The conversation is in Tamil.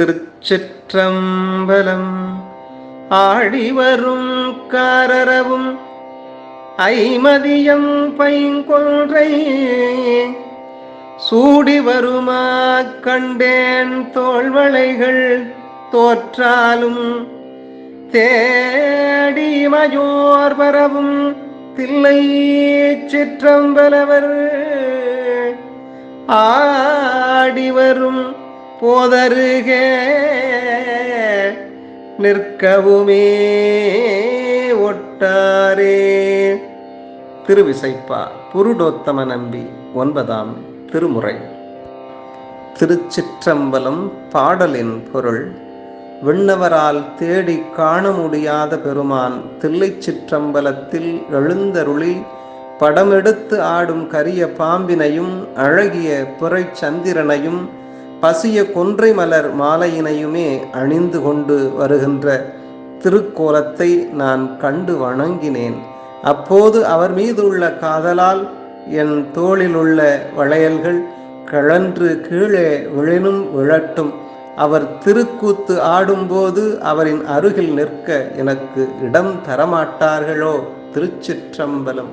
திருச்சிற்றம்பலம். ஆழிவரும் காரரவும் ஐமதியம் பைங்கொன்றை. சூடி வருமா கண்டேன் தோல்வளைகள் தோற்றாலும். தேடி மயோர் பரவும் தில்லை சிற்றம்பலவர். ஆடி வரும் போதருகே நிற்கவுமே ஒட்டாரே. திருவிசைப்பா புருடோத்தம நம்பி ஒன்பதாம் திருமுறை. திருச்சிற்றம்பலம் பாடலின் பொருள் விண்ணவரால் தேடி காண முடியாத பெருமான் தில்லை சிற்றம்பலத்தில் எழுந்தருளி படமெடுத்து ஆடும் கரிய பாம்பினையும் அழகிய புரை சந்திரனையும் பசிய கொன்றை மலர் மாலையினையுமே அணிந்து கொண்டு வருகின்ற திருக்கோலத்தை நான் கண்டு வணங்கினேன். அப்போது அவர் மீது உள்ள காதலால் என் தோளிலுள்ள வளையல்கள் கழன்று கீழே விழினும் விழட்டும். அவர் திருக்கூத்து ஆடும்போது அவரின் அருகில் நிற்க எனக்கு இடம் தரமாட்டார்களோ திருச்சிற்றம்பலம்.